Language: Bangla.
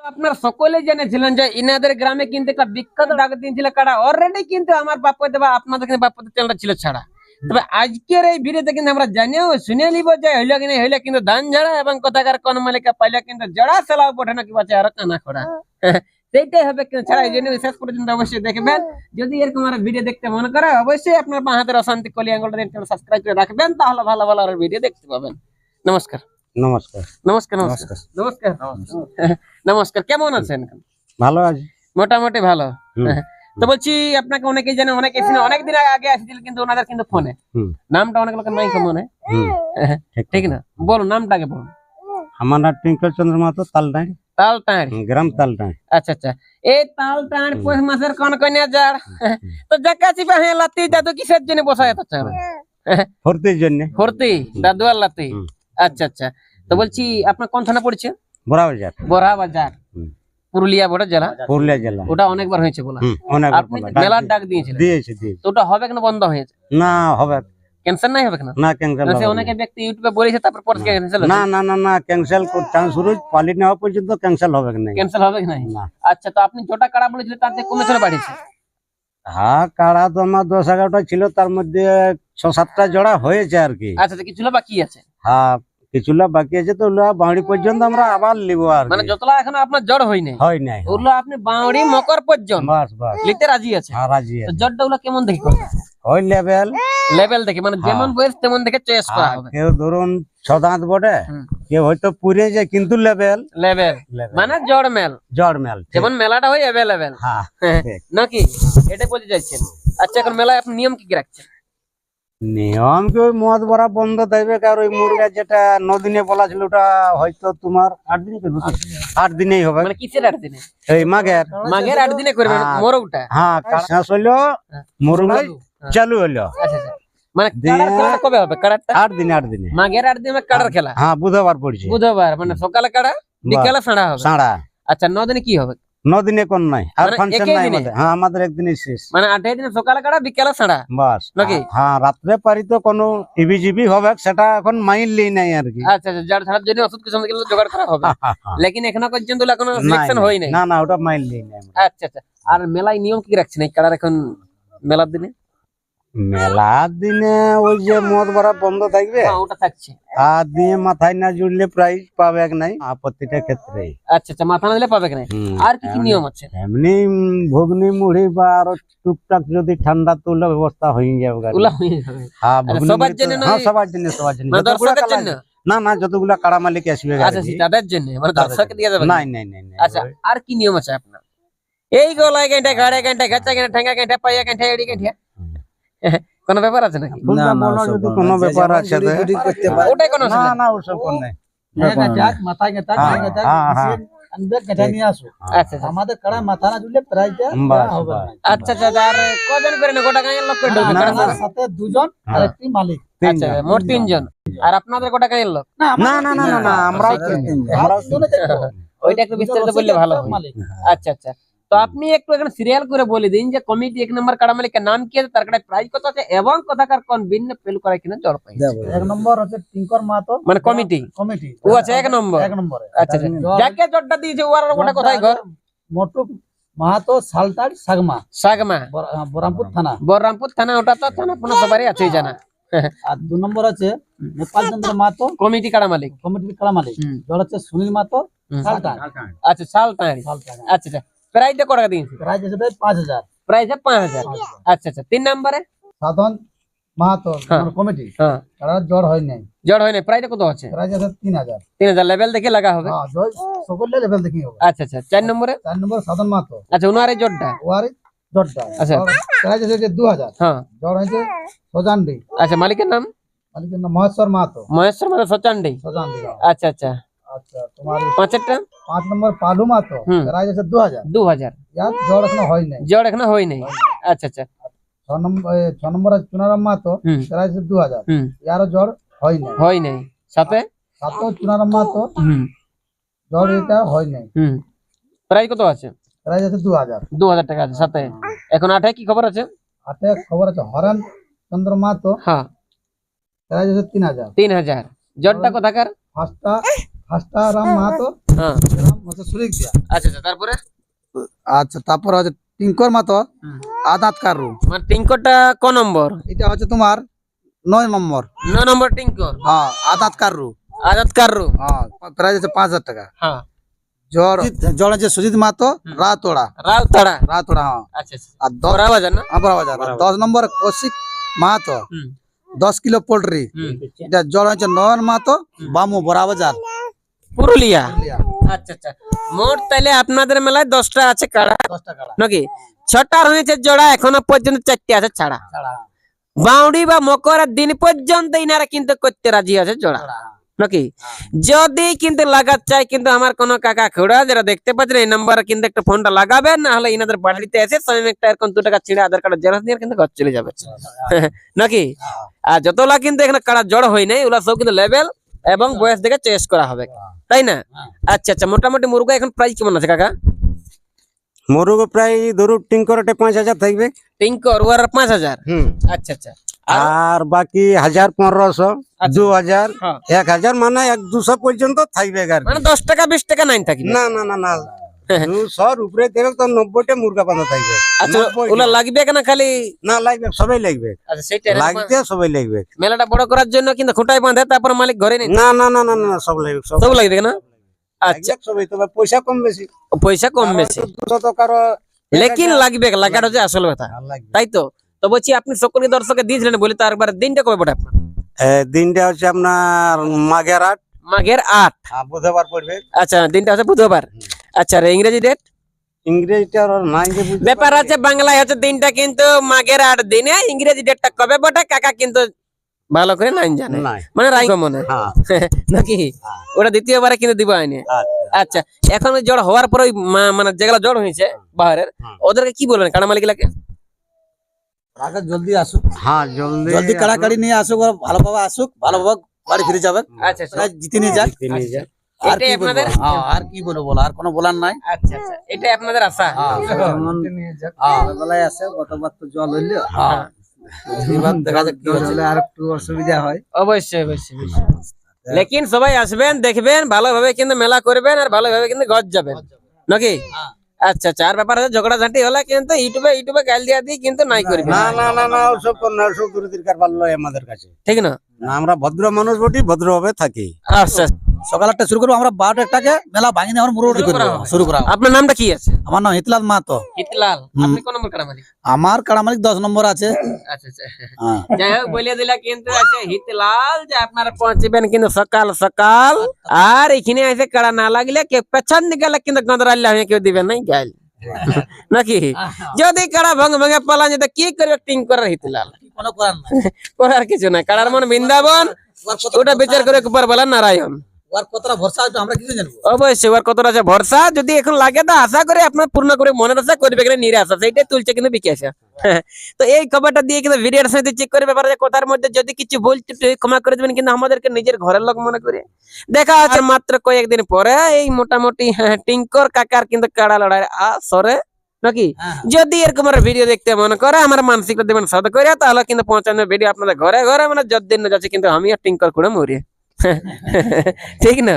আপনারা সকলে জেনেছিলেন যে ইনাদের গ্রামে কিন্তু একটা বিখ্যাত ডাক ছিল কাটা অলরেডি কিন্তু আমার বাপ্পাতে বা আপনাদের কিন্তু চ্যানেলটা ছিল ছাড়া। তবে আজকের এই ভিডিওতে কিন্তু আমরা জানিও, শুনে নিব যে হইল কিনা হইল কিন্তু ধান ঝাড়া এবং কথাকার কোন মালিকা পাইলে কিন্তু জড়া সেলাও পঠে না কি আর কানা খোড়া। সেইটাই হবে কিন্তু ছাড়া, এই জন্য শেষ পর্যন্ত অবশ্যই দেখবেন। যদি এরকম আর ভিডিও দেখতে মনে করে, অবশ্যই আপনার বাঁ হাতের অশান্তি কলি আঙ্গুলটা সাবস্ক্রাইব করে রাখবেন, তাহলে ভালো ভালো আর ভিডিও দেখতে পাবেন। নমস্কার। নমস্কার। নমস্কার নমস্কার। নমস্কার। নমস্কার। কেমন আছেন? ভালো আছি। মোটামুটি ভালো। তো বলছি আপনাকে অনেকেই জানে অনেকে অনেক দিন আগে আসছিল কিন্তু ওনাদের কিন্তু ফোনে। নামটা অনেক লোকের নাই মনে। ঠিক না? বলুন নামটাকে বলুন। আমার নাম টিঙ্কল চন্দ্র মাতো তালটাই তাল টাঁড় গ্রাম তালটাই আচ্ছা আচ্ছা। এই তাল টাঁড় পৌষ মাসের কোন কন্যা তো জাকাচি পাহে লাতি দাদু কিসের জন্য বসায় তো চার ভর্তির জন্য। ফুর্তি দাদু আর লাতি। আচ্ছা আচ্ছা। তো বলছি আপনার কোন থানা পড়ছে? বড়া বাজার বড়া বাজার পুরুলিয়া বড় জেলা? পুরুলিয়া জেলা। ওটা অনেকবার হয়েছে বলা। আপনি মেলার ডাক দিয়েছিলেন। দিয়েছে দিয়েছে। তো ওটা হবে কেন বন্ধ হয়েছে? না হবে। ক্যান্সার নাই হবে কেন? না ক্যান্সেল সে অনেকে ব্যক্তি ইউটিউবে বলেছে তারপর পরে ক্যান্সেল না না না না ক্যান্সেল চান্স শুরু পালি নেওয়া পর্যন্ত ক্যান্সেল হবে না ক্যান্সেল হবে না। আচ্ছা তো আপনি যেটা কাড়া বলেছিলেন তার থেকে কমে চলে বাড়িছে হ্যাঁ কাড়া তো আমার দশ এগারোটা ছিল তার মধ্যে ছ সাতটা জোড়া হয়েছে আর কি। আচ্ছা কিছু বাকি আছে? হ্যাঁ কিছুলা বাকি আছে তো ওগুলা বাউড়ি পর্যন্ত আমরা আবার লিবো আর মানে যতলা এখনও আপনার জড় হয় নাই? হয় নাই ওগুলো আপনি বাউড়ি মকর পর্যন্ত বাস বাস। লিখতে রাজি আছে? হ্যাঁ রাজি তো আছে। জ্বরটা ওগুলো কেমন দেখে করবে ওই লেভেল। লেভেল দেখে মানে যেমন বয়স তেমন দেখে চয়েস করা হবে। কেউ ধরুন ছ দাঁত বটে। কেউ হয়তো পুড়ে যায় কিন্তু লেভেল। লেভেল। মানে জড় মেল। জড় মেল যেমন মেলাটা হয় অ্যাভেলেবেল হ্যাঁ নাকি? এটা বলতে চাইছেন। আচ্ছা এখন মেলায় আপনি নিয়ম কি কি রাখছেন? নিয়ম কি ওই মদ ভরা বন্ধ থাকবে কার ওই মুরগা যেটা নদিনে বলা ছিল ওটা হয়তো তোমার আট দিন করবে আট দিনেই হবে। মানে কিসের আট দিনে? এই মাঘের। মাঘের আট দিনে করবেন হ্যাঁ। মোরগটা? হ্যাঁ শেষ হইল মুরগা হ্যাঁ। চালু হইল। আচ্ছা আচ্ছা। মানে কবে হবে? আট দিনে আট দিনে। আট দিনে কাড়ার খেলা? হ্যাঁ বুধবার পড়ছে। বুধবার মানে সকালে কাড়া বিকালে সাড়া হবে। সাড়া আচ্ছা কি হবে? ন দিনে কোন নাই আর মানে ফাংশন নাই আমাদের। হ্যাঁ আমাদের একদিনই শেষ। মানে আঠাই দিনে সকালে কাড়া বিকালে সাড়া বাস। নাকি? হ্যাঁ রাত্রে পারি তো কোনো টিভি জিবি হবে সেটা এখন মাইনলি নাই আর কি। আচ্ছা আচ্ছা যার ছাড়ার জন্য ওষুধ কিছু গেলে জোগাড় করা হবে। লেকিন এখনও পর্যন্ত কোনো সিলেকশন হয় নাই। না না ওটা মাইনলি নাই। আচ্ছা আচ্ছা। আর মেলায় নিয়ম কি রাখছেন এই কাড়ার এখন মেলার দিনে? মেলার দিনে ওই যে মদ ভরা বন্ধ থাকবে? হ্যাঁ ওটা থাকছে। আর দিয়ে মাথায় না জুড়লে প্রাইজ পাবে এক নাই? আর প্রতিটা ক্ষেত্রে। আচ্ছা আচ্ছা মাথা না দিলে পাবে কেন আর কি কি নিয়ম আছে? এমনি ঘুগনি মুড়ি বা আরও টুকটাক যদি ঠান্ডা তুলে ব্যবস্থা হয়ে যাবে। হয়ে যাবে। হ্যাঁ আচ্ছা, সবার জন্য হ্যাঁ সবার জন্য সবার জন্য। মানে দর্শকের জন্য? না না যতগুলা কাড়া মালিক আসবে আচ্ছা আচ্ছা, তাদের জন্য। মানে দিয়ে যাবে নাই নাই নাই নাই। আচ্ছা আর কি নিয়ম আছে আপনার? এই গলায় গাঁটা ঘাড়ে গাঁটা গাছা গাঁটা ঠেঙ্গা গাঁটা পাইয়া গাঁটা এড়ি গাঁটা কোন ব্যাপার আছে নাকি? তোমরা বলো যদি কোনো ব্যাপার আছে তো- ওটাই কোনো না না ওসব কোন নাই। মাথায় গেটা হ্যাঁ, হ্যাঁ, হ্যাঁ। গেটা আচ্ছা আচ্ছা। আমাদের কাড়া মাথা না জুড়লে বাস, হবে আচ্ছা আচ্ছা আর কজন করে না গোটা গাঁয়ের লোক করে না, সাথে দুজন আর। একটি মালিক। আচ্ছা তিনজন। মোট তিনজন। আর আপনাদের গোটা গাঁয়ের লোক? না না না না না না আমরাও তিনজন। ওইটা একটু বিস্তারিত বললে ভালো হয়। মালিক। আচ্ছা আচ্ছা। তো আপনি একটু এখানে সিরিয়াল করে বলে দিন যে কমিটি এক নম্বর কাড়া মালিকের নাম কি আছে তার কাছে প্রাইজ কত আছে এবং কোথাকার কোন ভিন্ন ফেল করা কিনা জল পাই। এক নম্বর হচ্ছে টিঙ্কর মাহাতো। মানে কমিটি কমিটি ও আছে এক নম্বর এক নম্বরে আচ্ছা আচ্ছা। যাকে জটটা দিয়েছে ওর গোটা কোথায় ঘর মোটু মাহাতো সালটার সাগমা। সাগমা। বর- বরামপুর থানা। বলরামপুর থানা ওটা তো থানা পুনা সবারই আছে জানা। আর দু নম্বর আছে নেপাল চন্দ্র মাহাতো। কমিটি কাড়া মালিক কমিটির কাড়া মালিক জল হচ্ছে সুনীল মাহাতো হুম। আচ্ছা সাল তাঁড়ি আচ্ছা। আচ্ছা প্রাইজটা কটা দিয়েছে? প্রাইজ হিসেবে পাঁচ হাজার। প্রাইজ পাঁচ হাজার। আচ্ছা আচ্ছা। তিন নম্বরে? সাধন মাহাতো হ্যাঁ। কমিটি হ্যাঁ। তারা জ্বর হয় নাই। জড় হয় না প্রাইজটা কত আছে? প্রাইজ আছে তিন হাজার। তিন হাজার। লেভেল দেখে লাগা হবে। হ্যাঁ সকলে লেভেল দেখি হবে। আচ্ছা আচ্ছা। চার নম্বরে? চার নম্বর সাধন মাহাতো। আচ্ছা উনার জটটা ওয়ারি জটটা আচ্ছা। প্রাইজ আছে দু হাজার হ্যাঁ। জ্বর হয়েছে সজান্ডি। আচ্ছা মালিকের নাম? মালিকের নাম মহেশ্বর মাহাতো। মহেশ্বর মানে সচান্ডি সজান্ডি আচ্ছা আচ্ছা। আচ্ছা তোমার পাঁচেরটা? পাঁচ নম্বর পালু মাহাতো হুম। আছে দু হাজার দু হাজার ইয়ার জ্বর এখনও হয় নাই। জড় এখনও হয় নাই। আচ্ছা আচ্ছা। ছ নম্বর ছ নম্বর আছে চুনারাম মাহাতো হুম। আছে দু হাজার হুম। জ্বর হয় নাই। হয় নাই। সাথে সাতও চুনারাম হুম। জ্বর এটা হয় নাই। হুম। প্রাইস কত আছে? প্রাইজ আছে দু হাজার দু হাজার টাকা আছে সাথে এখন আঠায় কি খবর আছে? হাতে খবর আছে হরেন চন্দ্র মাহাতো হ্যাঁ। প্রাইজ আছে তিন হাজার। তিন হাজার। জটটা কোথাকার? ফার্স্টটা ফার্স্টটা রাম মাহাতো হ্যাঁ। রাম হচ্ছে সুরিক দিয়া। আচ্ছা আচ্ছা তারপরে? আচ্ছা তারপর হচ্ছে টিঙ্কর মাতো। আদাত কারু। আমার টিঙ্করটা ক নম্বর? এটা হচ্ছে তোমার নয় নম্বর। ন নম্বর টিঙ্কর? হ্যাঁ আদাত কারু। আজাদ কার্রু হ্যাঁ প্রাইস হচ্ছে পাঁচ হাজার টাকা। হ্যাঁ। জ্বর জ্বর আছে সুজিত মাতো রাতোড়া। রাউতাড়া রাতোড়া হ্যাঁ। আচ্ছা আচ্ছা। আর দশ বাজার না? আবার বাজার। দশ নম্বর কৌশিক মাহাতো। দশ কিলো পোল্ট্রি। এটা জ্বর হচ্ছে নয়ন মাহাতো বামু বড়া বাজার। পুরুলিয়া? আচ্ছা আচ্ছা। মোট তাইলে আপনাদের মেলায় দশটা আছে কাড়া? নাকি? ছটা হয়েছে জোড়া এখনও পর্যন্ত চারটে আছে ছাড়া। ছাড়া। বাউডি বা মকরের দিন পর্যন্ত ইনারা কিন্তু করতে রাজি আছে জোড়া। নাকি? যদি কিন্তু লাগাত চাই কিন্তু আমার কোন কাকা খুড়া যারা দেখতে পাচ্ছেন এই নাম্বারে কিন্তু একটা ফোনটা লাগাবেন না হলে ইনাদের বাড়িতে এসে স্বয়ং একটা এরকম দু টাকা ছিঁড়ে আধার কার্ড জেরক্স দিয়ে কিন্তু ঘর চলে যাবে। নাকি? আর যতলা কিন্তু এখানে কাড়া জড় হয় নাই ওগুলা সব কিন্তু লেভেল এবং বয়স দেখে চয়েস করা হবে। তাই না? আচ্ছা আচ্ছা মোটামুটি মুরগা এখন প্রাইস কেমন আছে কাকা? মুরগো প্রায় ধরু টিঙ্করটে পাঁচ হাজার থাকবে। টিঙ্কর ওয়ার পাঁচ হাজার? হুম। আচ্ছা আচ্ছা। আর বাকি হাজার পনেরোশো আচ্ছা। দু হাজার হ্যাঁ। এক হাজার মানে এক দুশো পর্যন্ত থাকবে আর মানে দশ টাকা বিশ টাকা নাই থাকি না না না না। দুশোর উপরে তো নব্বইটা মুরগা বাঁধা থাকবে। আচ্ছা লাগবে কেন খালি? না লাগবে সবাই লাগবে। আচ্ছা সেইটা লাগতে সবাই লাগবে। মেলাটা বড় করার জন্য কিন্তু খুঁটাই বাঁধে তারপর মালিক ঘরে নেই? না না না না না সব লাগবে সব লাগবে। না আচ্ছা। সবাই তবে পয়সা কম বেশি। পয়সা কম বেশি। দুশো তো লেকিন লাগবে লাগাটা আসল কথা। তাই তো? তো বলছি আপনি সকলকে দর্শকে দিয়েছিলেন বলে তার একবার দিনটা কবে আপনার? দিনটা হচ্ছে আপনার মাঘের আট। মাঘের আট। বুধবার পড়বে। আচ্ছা দিনটা হচ্ছে বুধবার। আচ্ছা আর ইংরেজি ডেট ইংরেজিটা আর নাই যে বুঝতে ব্যাপার আছে বাংলায় হচ্ছে দিনটা কিন্তু মাঘের আট দিনে ইংরেজি ডেটটা কবে বটে? কাকা কিন্তু ভালো করে নাই জানে। মানে রাই মনে। হ্যাঁ। নাকি? ওটা দ্বিতীয়বারে কিন্তু দিব আইনে আচ্ছা। আচ্ছা এখন জড় হওয়ার পরে ওই মা- মানে যেগুলো জড় হয়েছে বাহারের ওদেরকে কি বলবেন কানা মালিকগুলাকে রাখা জলদি আসুক। হ্যাঁ জলদি জলদি কাড়াকাড়ি নিয়ে আসুক ভালোভাবে আসুক ভালোভাবে বাড়ি ফিরে যাবে। আচ্ছা আচ্ছা। জিতে নিয়ে যাক। তিনি যা। আর কি আপনাদের হ্যাঁ, আর কি বলব বলো? আর কোনো বলার নাই? আচ্ছা আচ্ছা। এটাই আপনাদের আশা। বেলায় আসে গতবার তো জল হইল। হ্যাঁ। দেখা যাক কি হচ্ছে। আর একটু অসুবিধা হয়। অবশ্যই। লেকিন সবাই আসবেন দেখবেন ভালোভাবে কিন্তু মেলা করবেন আর ভালোভাবে কিন্তু ঘর যাবেন। নাকি? হ্যাঁ। আচ্ছা আচ্ছা। আর ব্যাপার আছে ঝগড়া ঝাঁটি হলে কিন্তু ইউটিউবে ইউটিউবে গাল দিয়া দিয়ে কিন্তু নাই করবি না না না না ওসব কোন না ওসব ভালো আমাদের কাছে। ঠিক না? না আমরা ভদ্র মানুষ বটি ভদ্রভাবে থাকি। আচ্ছা। সকাল একটা শুরু করব আমরা বারোটা একটাকে মেলা ভাঙিনি আমার মুরোটি শুরু করা করব হবে। শুরু করা হবে। আপনার নামটা কি আছে? আমার নাম হিতলাল মাহাতো। হিতলাল হুম। আপনি কোন নম্বর কাটা মালিক আমার কাড়া মালিক দশ নম্বর আছে। আচ্ছা আচ্ছা। হ্যাঁ। যাই হোক বলে দিলা কিন্তু আছে হিতলাল যে আপনারা পৌঁছবেন কিন্তু সকাল সকাল। আর এখানে এসে কাড়া না লাগলে কে পেছন দিকে কিন্তু গঁদরাল্লা হয়ে কেউ দিবেন নাই গাল নাকি? যদি কাড়া ভঙ্গ ভঙ্গে পালা যেতে কি করবে টিং করার হিতলাল কোনো করার নাই। করার কিছু নাই। কাড়ার মন বৃন্দাবন ওর কত- ওটা বিচার করে উপর বলা নারায়ণ। ওর কতটা ভরসা আছে আমরা কি জানব। অবশ্যই ওর কতটা আছে ভরসা? যদি এখন লাগে তো আশা করে আপনার পূর্ণ করে মনের আশা করবে কিনা নিরাশা সেইটাই তুলছে কিন্তু বিকাশ। তো এই খবরটা দিয়ে কিন্তু ভিডিওর সাথে চেক করে ব্যাপারে কথার মধ্যে যদি কিছু বলতে ক্ষমা করে দেবেন কিন্তু আমাদেরকে নিজের ঘরের লোক মনে করে। দেখা আছে মাত্র কয়েকদিন পরে এই মোটামুটি হ্যাঁ, টিঙ্কর কাকার কিন্তু কাড়া লড়াই আসরে নাকি? হ্যাঁ। যদি এরকম ভিডিও দেখতে মনে করে আমার মানসিকতা দেবেন সাদ করে তাহলে কিন্তু পৌঁছানো ভিডিও আপনাদের ঘরে ঘরে মানে যতদিন না যাচ্ছে কিন্তু আমিও টিঙ্কর করে মরি ঠিক না